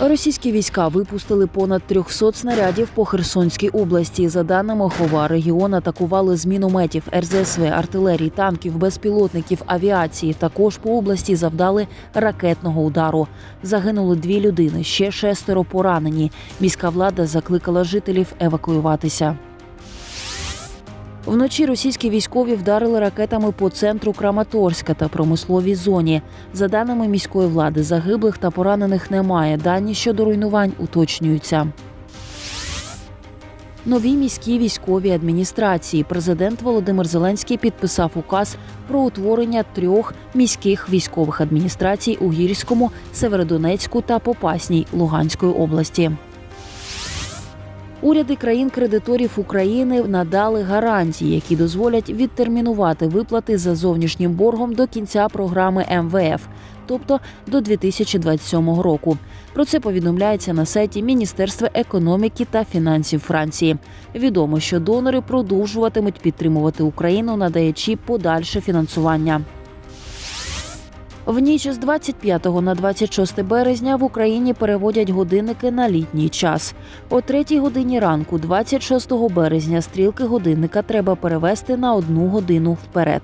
Російські війська випустили понад 300 снарядів по Херсонській області. За даними Хова, регіон атакували з мінометів, РЗСВ, артилерії, танків, безпілотників, авіації. Також по області завдали ракетного удару. Загинули дві людини, ще шестеро поранені. Міська влада закликала жителів евакуюватися. Вночі російські військові вдарили ракетами по центру Краматорська та промисловій зоні. За даними міської влади, загиблих та поранених немає. Дані щодо руйнувань уточнюються. Нові міські військові адміністрації. Президент Володимир Зеленський підписав указ про утворення трьох міських військових адміністрацій у Гірському, Северодонецьку та Попасній Луганської області. Уряди країн-кредиторів України надали гарантії, які дозволять відтермінувати виплати за зовнішнім боргом до кінця програми МВФ, тобто до 2027 року. Про це повідомляється на сайті Міністерства економіки та фінансів Франції. Відомо, що донори продовжуватимуть підтримувати Україну, надаючи подальше фінансування. В ніч з 25 на 26 березня в Україні переводять годинники на літній час. О 3 годині ранку, 26 березня, стрілки годинника треба перевести на одну годину вперед.